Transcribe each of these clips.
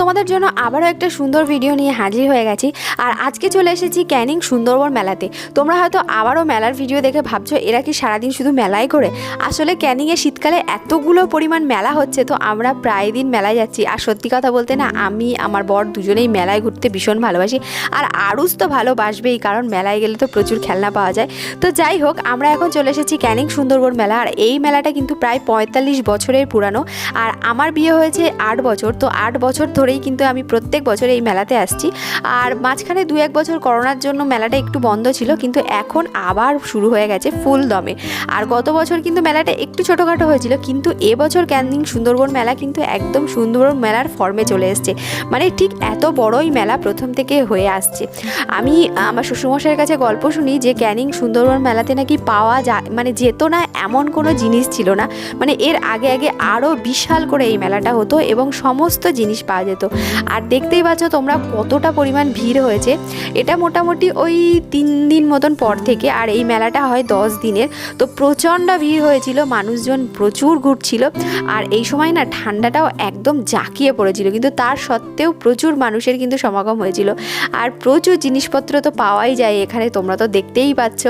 তোমাদের জন্য আবারও একটা সুন্দর ভিডিও নিয়ে হাজির হয়ে গেছি। আর আজকে চলে এসেছি ক্যানিং সুন্দরবন মেলাতে। তোমরা হয়তো আবারও মেলার ভিডিও দেখে ভাবছ, এরা কি সারাদিন শুধু মেলাই করে? আসলে ক্যানিংয়ে শীতকালে এতগুলো পরিমাণ মেলা হচ্ছে, তো আমরা প্রায় দিন মেলায় যাচ্ছি। আর সত্যি কথা বলতে না, আমি, আমার বর দুজনেই মেলায় ঘুরতে ভীষণ ভালোবাসি। আর আরুস তো ভালোবাসবেই, কারণ মেলায় গেলে তো প্রচুর খেলনা পাওয়া যায়। তো যাই হোক, আমরা এখন চলে এসেছি ক্যানিং সুন্দরবন মেলা। আর এই মেলাটা কিন্তু প্রায় পঁয়তাল্লিশ বছরের পুরানো। আর আমার বিয়ে হয়েছে আট বছর, তো আট বছর ধরেই কিন্তু আমি প্রত্যেক বছর এই মেলাতে আসছি। আর মাঝখানে দু এক বছর করোনার জন্য মেলাটা একটু বন্ধ ছিল, কিন্তু এখন আবার শুরু হয়ে গেছে ফুল দমে। আর গত বছর কিন্তু মেলাটা একটু ছোটোখাটো হয়েছিল, কিন্তু এবছর ক্যানিং সুন্দরবন মেলা কিন্তু একদম সুন্দরবন মেলার ফর্মে চলে এসছে। মানে ঠিক এত বড়ই মেলা প্রথম থেকে হয়ে আসছে। আমি, আমার শ্বশুরমশাইয়ের কাছে গল্প শুনি যে ক্যানিং সুন্দরবন মেলাতে নাকি পাওয়া যায় মানে যেত না এমন কোনো জিনিস ছিল না। মানে এর আগে আগে আরও বিশাল করে এই মেলাটা হতো এবং সমস্ত জিনিস পাওয়া যেত। আর দেখতেই পাচ্ছ তোমরা কতটা পরিমাণ ভিড় হয়েছে। এটা মোটামুটি ওই তিন দিন মতন পর থেকে, আর এই মেলাটা হয় দশ দিনের। তো প্রচণ্ড ভিড় হয়েছিল, মানুষজন প্রচুর ঘুরছিল। আর এই সময় না ঠান্ডাটাও একদম জাঁকিয়ে পড়েছিল, কিন্তু তার সত্ত্বেও প্রচুর মানুষের কিন্তু সমাগম হয়েছিল। আর প্রচুর জিনিসপত্র তো পাওয়াই যায় এখানে, তোমরা তো দেখতেই পাচ্ছ।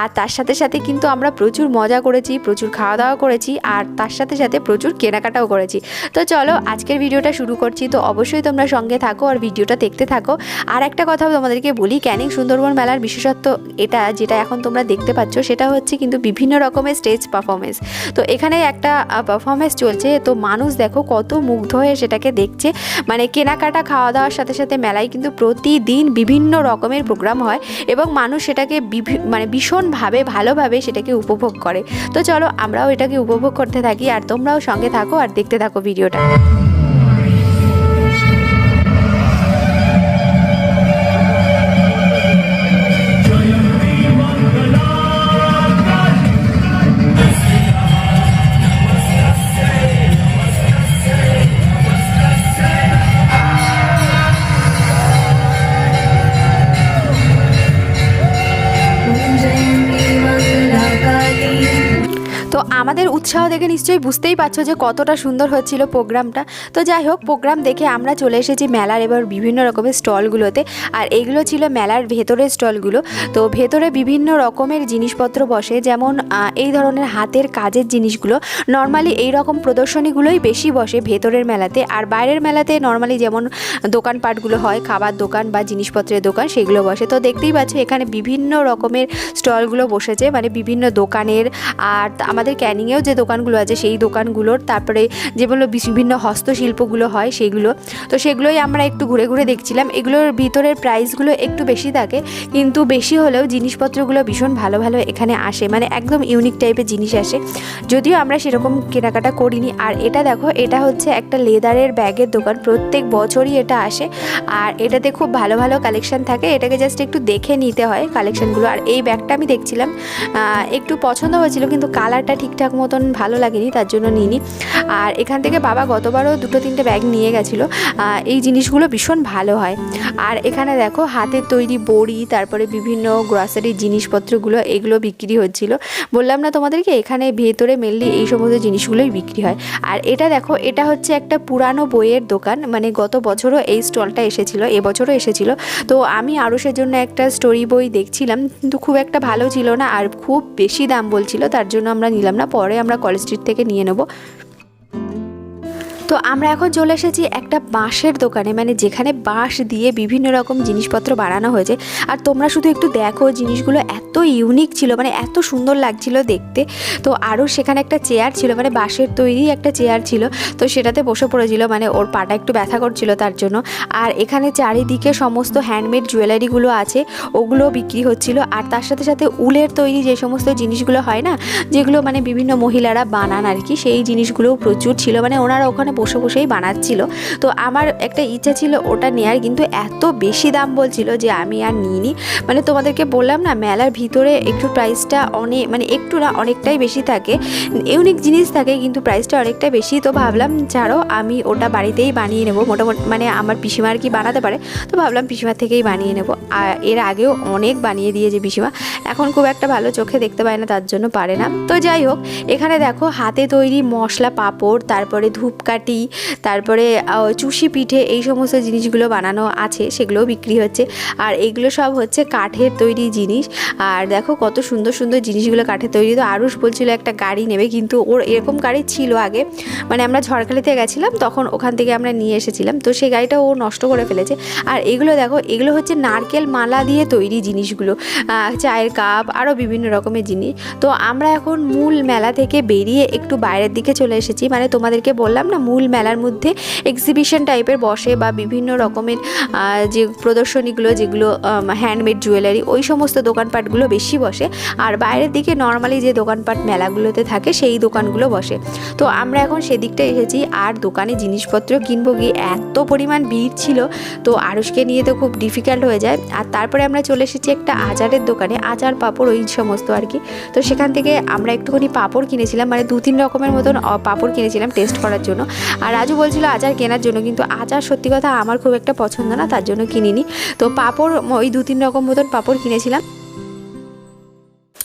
আর তার সাথে সাথে কিন্তু আমরা প্রচুর মজা করেছি, প্রচুর খাওয়া দাওয়া করেছি, আর তার সাথে সাথে প্রচুর কেনাকাটাও করেছি। তো চলো আজকের ভিডিওটা শুরু করছি, তো অবশ্যই তোমরা সঙ্গে থাকো আর ভিডিওটা দেখতে থাকো। আর একটা কথা তোমাদেরকে বলি, ক্যানিং সুন্দরবন মেলার বিশেষত্ব এটা যেটা এখন তোমরা দেখতে পাচ্ছ, সেটা হচ্ছে কিন্তু বিভিন্ন রকমের স্টেজ পারফরমেন্স তো এখানে একটা পারফরমেন্স চলছে, তো মানুষ দেখো কত মুগ্ধ হয়ে সেটাকে দেখছে। মানে কেনাকাটা খাওয়া দাওয়ার সাথে সাথে মেলায় কিন্তু প্রতিদিন বিভিন্ন রকমের প্রোগ্রাম হয় এবং মানুষ সেটাকে মানে ভীষণভাবে, ভালোভাবে সেটাকে উপভোগ করে। তো চলো আমরাও এটাকে উপভোগ করতে থাকি আর তোমরাও সঙ্গে থাকো আর দেখতে থাকো ভিডিওটা। Mm-hmm. দেখে নিশ্চয়ই বুঝতেই পারছ যে কতটা সুন্দর হচ্ছিল প্রোগ্রামটা। তো যাই হোক, প্রোগ্রাম দেখে আমরা চলে এসেছি মেলার এবার বিভিন্ন রকমের স্টলগুলোতে। আর এইগুলো ছিল মেলার ভেতরের স্টলগুলো। তো ভেতরে বিভিন্ন রকমের জিনিসপত্র বসে, যেমন এই ধরনের হাতের কাজের জিনিসগুলো। নর্মালি এই রকম প্রদর্শনীগুলোই বেশি বসে ভেতরের মেলাতে। আর বাইরের মেলাতে নর্মালি যেমন, দোকানপাটগুলো হয়, খাবার দোকান বা জিনিসপত্রের দোকান, সেগুলো বসে। তো দেখতেই পাচ্ছ এখানে বিভিন্ন রকমের স্টলগুলো বসেছে। মানে বিভিন্ন দোকানের, আর আমাদের ক্যানিংয়েও যে দোকানগুলো আছে, সেই দোকানগুলোর তারপরে যেগুলো বিভিন্ন হস্তশিল্পগুলো হয় সেগুলো। তো সেগুলোই আমরা একটু ঘুরে ঘুরে দেখছিলাম। এগুলোর ভিতরের প্রাইসগুলো একটু বেশি থাকে, কিন্তু বেশি হলেও জিনিসপত্রগুলো ভীষণ ভালো ভালো এখানে আসে। মানে একদম ইউনিক টাইপের জিনিস আসে। যদিও আমরা সেরকম কেনাকাটা করিনি। আর এটা দেখো, এটা হচ্ছে একটা লেদারের ব্যাগের দোকান। প্রত্যেক বছরই এটা আসে। আর এটাতে খুব ভালো ভালো কালেকশন থাকে। এটাকে জাস্ট একটু দেখে নিতে হয় কালেকশনগুলো আর এই ব্যাগটা আমি দেখছিলাম একটু পছন্দ হয়েছিল, কিন্তু কালারটা ঠিকঠাক মতন ভালো লাগেনি, তার জন্য নিইনি। আর এখান থেকে বাবা গতবারও দুটো তিনটে ব্যাগ নিয়ে গেছিল। এই জিনিসগুলো ভীষণ ভালো হয়। আর এখানে দেখো হাতের তৈরি বড়ি, তারপরে বিভিন্ন গ্রসারির জিনিসপত্রগুলো, এগুলো বিক্রি হচ্ছিল। বললাম না তোমাদেরকে, এখানে ভেতরে মেনলি এই সমস্ত জিনিসগুলোই বিক্রি হয়। আর এটা দেখো, এটা হচ্ছে একটা পুরানো বইয়ের দোকান। মানে গত বছরও এই স্টলটা এসেছিল, এবছরও এসেছিল। তো আমি আরসের জন্য একটা স্টোরি বই দেখছিলাম, কিন্তু খুব একটা ভালো ছিল না, আর খুব বেশি দাম বলছিল, তার জন্য আমরা নিলাম না, পরে আমরা কলেজ স্ট্রিট থেকে নিয়ে নেব। তো আমরা এখন চলে এসেছি একটা বাঁশের দোকানে মানে যেখানে বাঁশ দিয়ে বিভিন্ন রকম জিনিসপত্র বানানো হয়েছে। আর তোমরা শুধু একটু দেখো, জিনিসগুলো এত ইউনিক ছিল মানে এত সুন্দর লাগছিল দেখতে। তো আরও সেখানে একটা চেয়ার ছিল মানে বাঁশের তৈরি একটা চেয়ার ছিল। তো সেটাতে বসে পড়েছিল মানে ওর পাটা একটু ব্যথা করছিল তার জন্য। আর এখানে চারিদিকে সমস্ত হ্যান্ডমেড জুয়েলারিগুলো আছে, ওগুলো বিক্রি হচ্ছিল। আর তার সাথে সাথে উলের তৈরি যে সমস্ত জিনিসগুলো হয় না, যেগুলো মানে বিভিন্ন মহিলারা বানান আর কি, সেই জিনিসগুলোও প্রচুর ছিল। মানে ওনারা ওখানে বসে বসেই বানাচ্ছিল। তো আমার একটা ইচ্ছা ছিল ওটা নেয়ার, কিন্তু এত বেশি দাম বলছিল যে আমি আর নিইনি। মানে তোমাদেরকে বললাম না, মেলার ভিতরে একটু প্রাইসটা অনেক মানে একটু না, অনেকটাই বেশি থাকে। ইউনিক জিনিস থাকে, কিন্তু প্রাইসটা অনেকটা বেশি। তো ভাবলাম, ছাড়ো, আমি ওটা বাড়িতেই বানিয়ে নেব। মোটামুটি মানে আমার পিসিমা আর কি বানাতে পারে। তো ভাবলাম পিসিমার থেকেই বানিয়ে নেব। আর এর আগেও অনেক বানিয়ে দিয়েছে পিসিমা। এখন খুব একটা ভালো চোখে দেখতে পায় না, তার জন্য পারে না। তো যাই হোক, এখানে দেখো, হাতে তৈরি মশলা, পাঁপড়, তারপরে ধূপকাঠি বাটি তারপরে চুষি পিঠে এই সমস্ত জিনিসগুলো বানানো আছে, সেগুলোও বিক্রি হচ্ছে। আর এগুলো সব হচ্ছে কাঠের তৈরি জিনিস। আর দেখো কত সুন্দর সুন্দর জিনিসগুলো কাঠের তৈরি। তো আরুষ বলছিল একটা গাড়ি নেবে, কিন্তু ওর এরকম গাড়ি ছিল আগে। মানে আমরা ঝড়খালিতে গেছিলাম, তখন ওখান থেকে আমরা নিয়ে এসেছিলাম। তো সেই গাড়িটা ও নষ্ট করে ফেলেছে। আর এগুলো দেখো, এগুলো হচ্ছে নারকেল মালা দিয়ে তৈরি জিনিসগুলো। চায়ের কাপ আরও বিভিন্ন রকমের জিনিস। তো আমরা এখন মূল মেলা থেকে বেরিয়ে একটু বাইরের দিকে চলে এসেছি। মানে তোমাদেরকে বললাম না মূল মেলার মধ্যে এক্সিবিশন টাইপের বসে বা বিভিন্ন রকমের যে প্রদর্শনীগুলো, যেগুলো হ্যান্ডমেড জুয়েলারি ওই সমস্ত দোকানপাটগুলো বেশি বসে। আর বাইরের দিকে নর্মালি যে দোকানপাট মেলাগুলোতে থাকে, সেই দোকানগুলো বসে। তো আমরা এখন সেদিকটা এসেছি, আর দোকানে জিনিসপত্র কিনবো গিয়ে এত পরিমাণ ভিড় ছিল, তো আরুষকে নিয়ে তো খুব ডিফিকাল্ট হয়ে যায়। আর তারপরে আমরা চলে এসেছি একটা আচারের দোকানে, আচার, পাঁপড়, ওই সমস্ত আর কি। তো সেখান থেকে আমরা একটুখানি পাঁপড় কিনেছিলাম মানে দু তিন রকমের মতন পাঁপড় কিনেছিলাম টেস্ট করার জন্য। আর রাজু বলছিল আচার কেনার জন্য, কিন্তু আচার সত্যি কথা আমার খুব একটা পছন্দ না, তার জন্য কিনিনি। তো পাপড়, ওই দু তিন রকম মতন পাপড় কিনেছিলাম।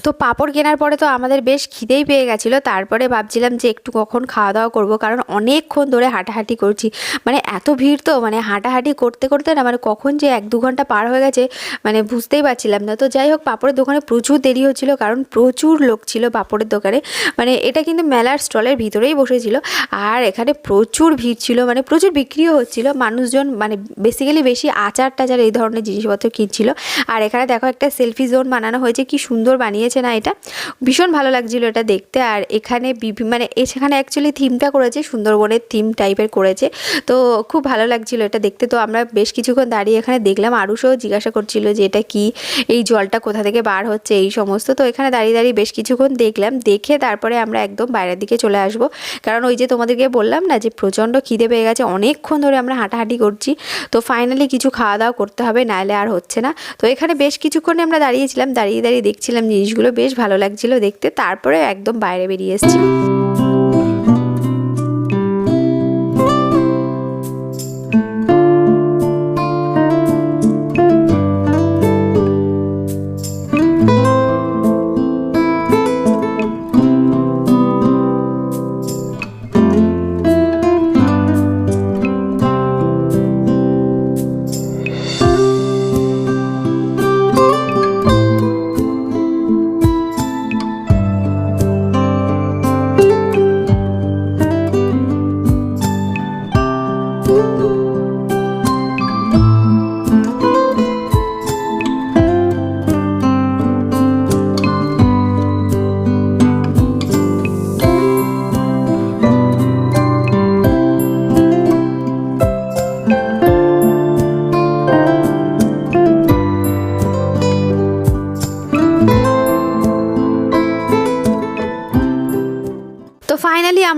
তো পাঁপড় কেনার পরে তো আমাদের বেশ খিদেই পেয়ে গেছিল। তারপরে ভাবছিলাম যে একটু কখন খাওয়া দাওয়া করব, কারণ অনেকক্ষণ ধরে হাঁটাহাঁটি করছি। মানে এত ভিড় তো মানে হাঁটাহাঁটি করতে করতে না মানে কখন যে এক দু ঘণ্টা পার হয়ে গেছে মানে বুঝতেই পারছিলাম না। তো যাই হোক, পাঁপড়ের দোকানে প্রচুর দেরি হচ্ছিল, কারণ প্রচুর লোক ছিল পাঁপড়ের দোকানে। মানে এটা কিন্তু মেলার স্টলের ভিতরেই বসেছিল, আর এখানে প্রচুর ভিড় ছিল মানে প্রচুর বিক্রিও হচ্ছিল। মানুষজন মানে বেসিক্যালি বেশি আচার টাচার এই ধরনের জিনিসপত্র কিনছিল। আর এখানে দেখো একটা সেলফি জোন বানানো হয়েছে, কি সুন্দর বানিয়েছে। না, এটা ভীষণ ভালো লাগছিল এটা দেখতে। আর এখানে মানে সেখানে অ্যাকচুয়ালি থিমটা করেছে, সুন্দরবনের থিম টাইপের করেছে। তো খুব ভালো লাগছিল এটা দেখতে। তো আমরা বেশ কিছুক্ষণ দাঁড়িয়ে এখানে দেখলাম, আরুষও জিজ্ঞাসা করছিল যে এটা কি, এই জলটা কোথা থেকে বার হচ্ছে, এই সমস্ত। তো এখানে দাঁড়িয়ে দাঁড়িয়ে বেশ কিছুক্ষণ দেখলাম, দেখে তারপরে আমরা একদম বাইরের দিকে চলে আসব। কারণ ওই যে তোমাদেরকে বললাম না যে প্রচণ্ড খিদে পেয়ে গেছে, অনেকক্ষণ ধরে আমরা হাঁটাহাঁটি করছি। তো ফাইনালি কিছু খাওয়া দাওয়া করতে হবে, নাহলে আর হচ্ছে না। তো এখানে বেশ কিছুক্ষণে আমরা দাঁড়িয়েছিলাম, দাঁড়িয়ে দাঁড়িয়ে দেখছিলাম জিনিসগুলো। বেশ ভালো লাগছিল দেখতে তারপরে একদম বাইরে বেরিয়ে এসেছি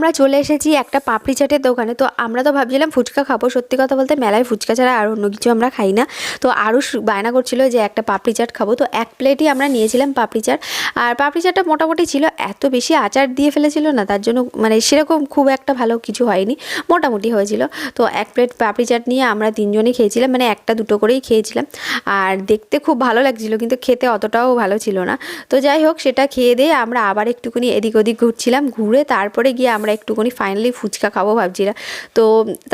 আমরা চলে এসেছি একটা পাপড়ি চাটের দোকানে। তো আমরা তো ভাবছিলাম ফুচকা খাব। সত্যি কথা বলতে মেলায় ফুচকা ছাড়া আর অন্য কিছু আমরা খাই না। তো আরও বায়না করছিল যে একটা পাপড়ি চাট খাব। তো এক প্লেটই আমরা নিয়েছিলাম পাপড়ি চাট। আর পাপড়ি চাটটা মোটামুটি ছিল, এত বেশি আচার দিয়ে ফেলেছিল না, তার জন্য মানে সেরকম খুব একটা ভালো কিছু হয়নি। মোটামুটি হয়েছিল। তো এক প্লেট পাপড়ি চাট নিয়ে আমরা তিনজনেই খেয়েছিলাম মানে একটা দুটো করেই খেয়েছিলাম। আর দেখতে খুব ভালো লাগছিল, কিন্তু খেতে অতটাও ভালো ছিল না। তো যাই হোক, সেটা খেয়ে দিয়ে আমরা আবার একটুখানি এদিক ওদিক ঘুরছিলাম। ঘুরে তারপরে গিয়ে আমরা একটুখানি ফাইনালি ফুচকা খাব ভাবছিলাম তো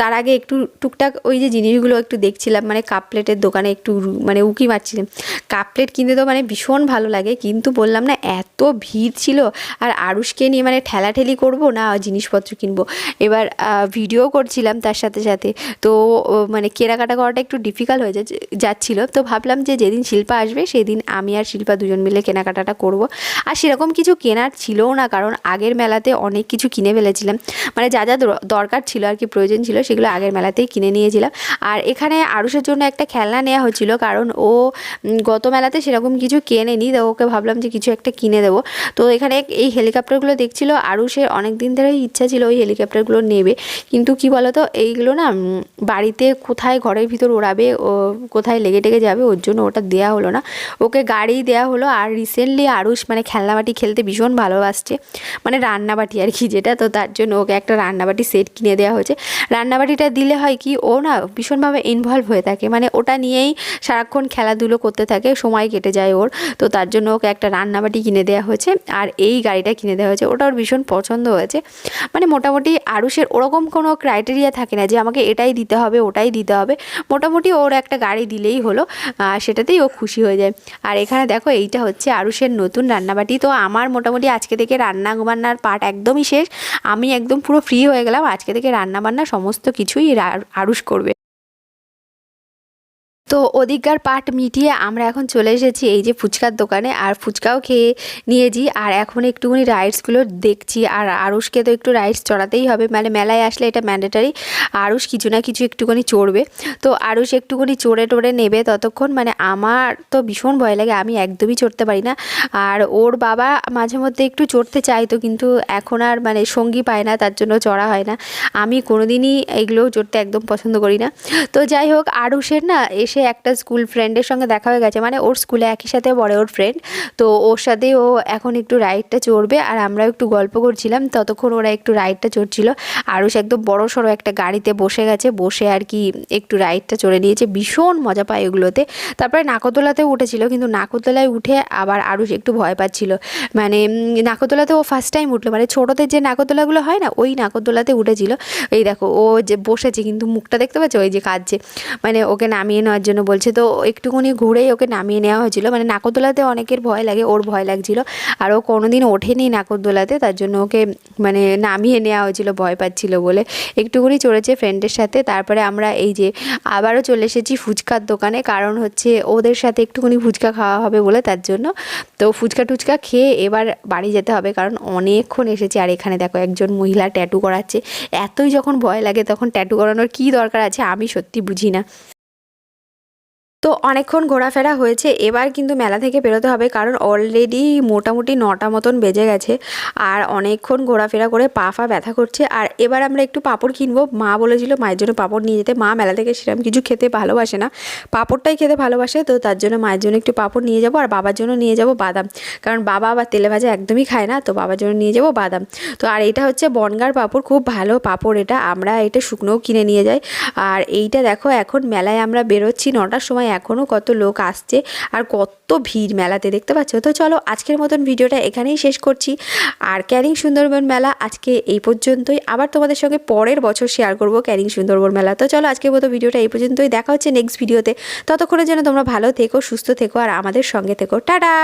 তার আগে একটু টুকটাক ওই যে জিনিসগুলো একটু দেখছিলাম মানে কাপ প্লেটের দোকানে একটু মানে উকি মারছিলাম। কাপ প্লেট কিনতে তো মানে ভীষণ ভালো লাগে, কিন্তু বললাম না এত ভিড় ছিল, আর আরুষকে নিয়ে মানে ঠেলাঠেলি করব না, জিনিসপত্র কিনবো। এবার ভিডিও করছিলাম তার সাথে সাথে। তো মানে কেনাকাটা করাটা একটু ডিফিকাল্ট হয়ে যাচ্ছে, যাচ্ছিল। তো ভাবলাম যে যেদিন শিল্পা আসবে, সেদিন আমি আর শিল্পা দুজন মিলে কেনাকাটাটা করব। আর সেরকম কিছু কেনার ছিলও না, কারণ আগের মেলাতে অনেক কিছু কিনে ফেলেছিলাম মানে যা যা দর- দরকার ছিল আর কি, প্রয়োজন ছিল, সেগুলো আগের মেলাতেই কিনে নিয়েছিলাম। আর এখানে আরুষের জন্য একটা খেলনা নেওয়া হচ্ছিল কারণ ও গত মেলাতে সেরকম কিছু কেনেনি, তো ওকে ভাবলাম যে কিছু একটা কিনে দেবো। তো এখানে এই হেলিকপ্টারগুলো দেখছিল, আরুষের অনেক দিন ধরেই ইচ্ছা ছিল ওই হেলিকপ্টারগুলো নেবে। কিন্তু কি বলতো, এইগুলো না বাড়িতে কোথায় ঘরের ভিতর ওড়াবে, ও কোথায় লেগে টেগে যাবে, ওর জন্য ওটা দেয়া হলো না। ওকে গাড়ি দেয়া হলো, আর রিসেন্টলি আরুষ মানে খেলনাবাটি খেলতে ভীষণ ভালোবাসছে। মানে রান্নাবাটি আর কি যেটা, তো তার জন্য ওকে একটা রান্নাবাটি সেট কিনে দেওয়া হয়েছে। রান্নাবাটিটা দিলে হয় কি, ও না ভীষণভাবে ইনভলভ হয়ে থাকে। মানে ওটা নিয়েই সারাক্ষণ খেলাধুলো করতে থাকে, সময় কেটে যায় ওর। তো তার জন্য ওকে একটা রান্নাবাটি কিনে দেওয়া হয়েছে আর এই গাড়িটা কিনে দেওয়া হয়েছে। ওটা ওর ভীষণ পছন্দ হয়েছে। মানে মোটামুটি আরুষের ওরকম কোনো ক্রাইটেরিয়া থাকে না যে আমাকে এটাই দিতে হবে, ওটাই দিতে হবে। মোটামুটি ওর একটা গাড়ি দিলেই হলো সেটাতেই ও খুশি হয়ে যায়। আর এখানে দেখো, এইটা হচ্ছে আরুষের নতুন রান্নাবাটি। তো আমার মোটামুটি আজকে থেকে রান্না বান্নার পার্ট একদমই শেষ। আমি একদম পুরো ফ্রি হয়ে গেলাম। আজকে থেকে রান্নাবান্না সমস্ত কিছুই আরুষ করবে। তো ওদিককার পাট মিটিয়ে আমরা এখন চলে এসেছি এই যে ফুচকার দোকানে। আর ফুচকাও খেয়ে নিয়েছি। আর এখন একটুখানি রাইডসগুলো দেখছি। আর আরুষকে তো একটু রাইডস চড়াতেই হবে। মানে মেলায় আসলে এটা ম্যান্ডেটারি। আরুষ কিছু না কিছু একটুখানি চড়বে। তো আরুষ একটুখানি চড়ে টড়ে নেবে ততক্ষণ। মানে আমার তো ভীষণ ভয় লাগে। আমি একদমই চড়তে পারি না। আর ওর বাবা মাঝে মধ্যে একটু চড়তে চাইতো। কিন্তু এখন আর মানে সঙ্গী পায় না। তার জন্য চড়া হয় না। আমি কোনোদিনই এগুলো চড়তে একদম পছন্দ করি না। তো যাই হোক, আরুষের না এসে একটা স্কুল ফ্রেন্ডের সঙ্গে দেখা হয়ে গেছে। মানে ওর স্কুলে একই সাথে পড়ে ওর ফ্রেন্ড তো ওর সাথে ও এখন একটু রাইডটা চড়বে আর আমরাও একটু গল্প করছিলাম। ততক্ষণ ওরা একটু রাইডটা চড়ছিল। আরও সে একদম বড় সড়ো একটা গাড়িতে বসে গেছে। বসে আর কি একটু রাইডটা চড়ে নিয়েছে। ভীষণ মজা পায় ওগুলোতে। তারপরে নাকতলাতেও উঠেছিল। কিন্তু নাকতলায় উঠে আবার আরুষ একটু ভয় পাচ্ছিল। মানে নাকতলাতে ও ফার্স্ট টাইম উঠল। মানে ছোটোদের যে নাকতলাগুলো হয় না, ওই নাকতলাতে উঠেছিল। এই দেখো ও যে বসেছে, কিন্তু মুখটা দেখতে পাচ্ছ? ওই যে কাঁদছে। মানে ওকে নামিয়ে নেওয়ার জন্য বলছে, তো একটুখানি ঘুরেই ওকে নামিয়ে নেওয়া হয়েছিল। মানে নাকরদোলাতে অনেকের ভয় লাগে, ওর ভয় লাগছিল। আর ও কোনোদিন ওঠেনি নাকরদোলাতে তার জন্য ওকে মানে নামিয়ে নেওয়া হয়েছিল, ভয় পাচ্ছিল বলে। একটুখানি চড়েছে ফ্রেন্ডের সাথে, তারপরে আমরা এই যে আবারও চলে এসেছি ফুচকার দোকানে, কারণ হচ্ছে ওদের সাথে একটুখানি ফুচকা খাওয়া হবে বলে তার জন্য। তো ফুচকা টুচকা খেয়ে এবার বাড়ি যেতে হবে, কারণ অনেকক্ষণ এসেছি। আর এখানে দেখো একজন মহিলা ট্যাটু করাচ্ছে। এতই যখন ভয় লাগে, তখন ট্যাটু করানোর কী দরকার আছে, আমি সত্যি বুঝি না। অনেকক্ষণ ঘোরাফেরা হয়েছে, এবার কিন্তু মেলা থেকে বেরোতে হবে কারণ অলরেডি মোটামুটি নটা মতন বেজে গেছে আর অনেকক্ষণ ঘোরাফেরা করে পা ফা ব্যথা করছে। আর এবার আমরা একটু পাঁপড় কিনবো। মা বলেছিল মায়ের জন্য পাঁপড় নিয়ে যেতে। মা মেলা থেকে সেরকম কিছু খেতে ভালোবাসে না। পাঁপড়টাই খেতে ভালোবাসে, তো তার জন্য মায়ের জন্য একটু পাঁপড় নিয়ে যাব আর বাবার জন্য নিয়ে যাব বাদাম। কারণ বাবা আবার তেলে ভাজা একদমই খায় না, তো বাবার জন্য নিয়ে যাব বাদাম। তো আর এটা হচ্ছে বনগার পাঁপড়, খুব ভালো পাঁপড় এটা। আমরা এটা শুকনোও কিনে নিয়ে যাই। আর এইটা দেখো, এখন মেলায় আমরা বেরোচ্ছি নটার সময়। এখনও কত লোক আসছে আর কত ভিড় মেলাতে দেখতে পাচ্ছ। তো চলো আজকের মতন ভিডিওটা এখানেই শেষ করছি। আর ক্যারিং সুন্দরবন মেলা আজকে এই পর্যন্তই। আবার তোমাদের সঙ্গে পরের বছর শেয়ার করব ক্যারিং সুন্দরবন মেলা। তো চলো আজকের মতো ভিডিওটা এই পর্যন্তই। দেখা হচ্ছে নেক্সট ভিডিওতে ততক্ষণের জন্য তোমরা ভালো থেকো, সুস্থ থেকো, আর আমাদের সঙ্গে থেকো। টাটা!